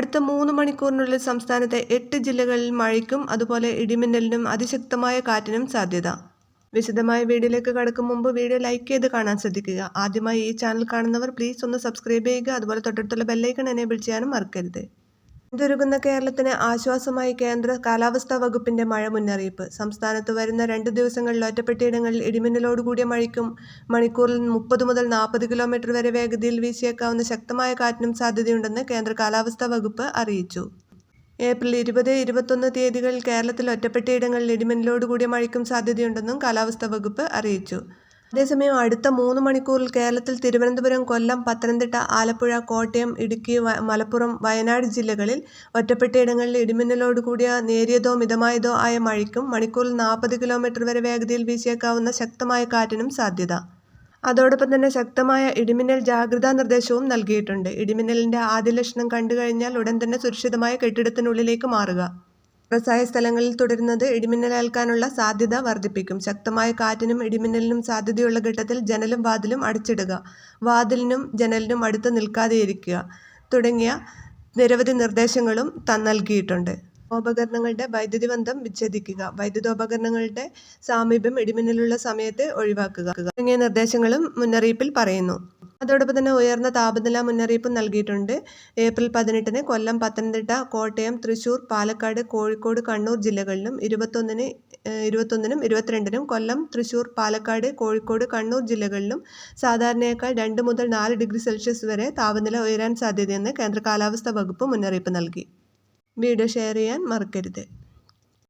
അടുത്ത മൂന്ന് മണിക്കൂറിനുള്ളിൽ സംസ്ഥാനത്തെ എട്ട് ജില്ലകളിൽ മഴയ്ക്കും അതുപോലെ ഇടിമിന്നലിനും അതിശക്തമായ കാറ്റിനും സാധ്യത. വിശദമായ വീഡിയോയിലേക്ക് കടക്കും മുമ്പ് വീഡിയോ ലൈക്ക് ചെയ്ത് കാണാൻ ശ്രദ്ധിക്കുക. ആദ്യമായി ഈ ചാനൽ കാണുന്നവർ പ്ലീസ് ഒന്ന് സബ്സ്ക്രൈബ് ചെയ്യുക. അതുപോലെ തൊട്ടടുത്തുള്ള ബെല്ലൈക്കൺ എനേബിൾ ചെയ്യാനും മറക്കരുത്. ഇതൊരുങ്ങുന്ന കേരളത്തിന് ആശ്വാസമായി കേന്ദ്ര കാലാവസ്ഥാ വകുപ്പിന്റെ മഴ മുന്നറിയിപ്പ്. സംസ്ഥാനത്ത് വരുന്ന രണ്ട് ദിവസങ്ങളിൽ ഒറ്റപ്പെട്ടയിടങ്ങളിൽ ഇടിമിന്നലോടുകൂടിയ മഴയ്ക്കും മണിക്കൂറിൽ മുപ്പത് മുതൽ നാൽപ്പത് കിലോമീറ്റർ വരെ വേഗതയിൽ വീശിയേക്കാവുന്ന ശക്തമായ കാറ്റിനും സാധ്യതയുണ്ടെന്ന് കേന്ദ്ര കാലാവസ്ഥാ വകുപ്പ് അറിയിച്ചു. ഏപ്രിൽ ഇരുപത് ഇരുപത്തൊന്ന് തീയതികളിൽ കേരളത്തിൽ ഒറ്റപ്പെട്ടയിടങ്ങളിൽ ഇടിമിന്നലോടുകൂടിയ മഴയ്ക്കും സാധ്യതയുണ്ടെന്നും കാലാവസ്ഥാ വകുപ്പ് അറിയിച്ചു. അതേസമയം അടുത്ത മൂന്ന് മണിക്കൂറിൽ കേരളത്തിൽ തിരുവനന്തപുരം കൊല്ലം പത്തനംതിട്ട ആലപ്പുഴ കോട്ടയം ഇടുക്കി മലപ്പുറം വയനാട് ജില്ലകളിൽ ഒറ്റപ്പെട്ടയിടങ്ങളിൽ ഇടിമിന്നലോട് കൂടിയ നേരിയതോ മിതമായതോ ആയ മഴയ്ക്കും മണിക്കൂറിൽ നാൽപ്പത് കിലോമീറ്റർ വരെ വേഗതയിൽ വീശിയേക്കാവുന്ന ശക്തമായ കാറ്റിനും സാധ്യത. അതോടൊപ്പം തന്നെ ശക്തമായ ഇടിമിന്നൽ ജാഗ്രതാ നിർദ്ദേശവും നൽകിയിട്ടുണ്ട്. ഇടിമിന്നലിന്റെ ആദ്യ ലക്ഷണം കണ്ടു കഴിഞ്ഞാൽ ഉടൻ തന്നെ സുരക്ഷിതമായ കെട്ടിടത്തിനുള്ളിലേക്ക് മാറുക. തുറസായ സ്ഥലങ്ങളിൽ തുടരുന്നത് ഇടിമിന്നലേൽക്കാനുള്ള സാധ്യത വർദ്ധിപ്പിക്കും. ശക്തമായ കാറ്റിനും ഇടിമിന്നലിനും സാധ്യതയുള്ള ഘട്ടത്തിൽ ജനലും വാതിലും അടച്ചിടുക വാതിലിനും ജനലിനും അടുത്ത് നിൽക്കാതെയിരിക്കുക തുടങ്ങിയ നിരവധി നിർദ്ദേശങ്ങളും നൽകിയിട്ടുണ്ട്. ഉപകരണങ്ങളുടെ വൈദ്യുതി ബന്ധം വിച്ഛേദിക്കുക വൈദ്യുതോപകരണങ്ങളുടെ സാമീപ്യം ഇടിമിന്നലുള്ള സമയത്ത് ഒഴിവാക്കുക തുടങ്ങിയ നിർദ്ദേശങ്ങളും മുന്നറിയിപ്പിൽ പറയുന്നു. അതോടൊപ്പം തന്നെ ഉയർന്ന താപനില മുന്നറിയിപ്പും നൽകിയിട്ടുണ്ട്. ഏപ്രിൽ പതിനെട്ടിന് കൊല്ലം പത്തനംതിട്ട കോട്ടയം തൃശൂർ പാലക്കാട് കോഴിക്കോട് കണ്ണൂർ ജില്ലകളിലും ഇരുപത്തൊന്നിന് ഇരുപത്തൊന്നിനും ഇരുപത്തിരണ്ടിനും കൊല്ലം തൃശൂർ പാലക്കാട് കോഴിക്കോട് കണ്ണൂർ ജില്ലകളിലും സാധാരണയേക്കാൾ രണ്ട് മുതൽ നാല് ഡിഗ്രി സെൽഷ്യസ് വരെ താപനില ഉയരാൻ സാധ്യതയെന്ന് കേന്ദ്ര കാലാവസ്ഥാ വകുപ്പ് മുന്നറിയിപ്പ് നൽകി. വീഡിയോ ഷെയർ ചെയ്യാൻ മറക്കരുത്.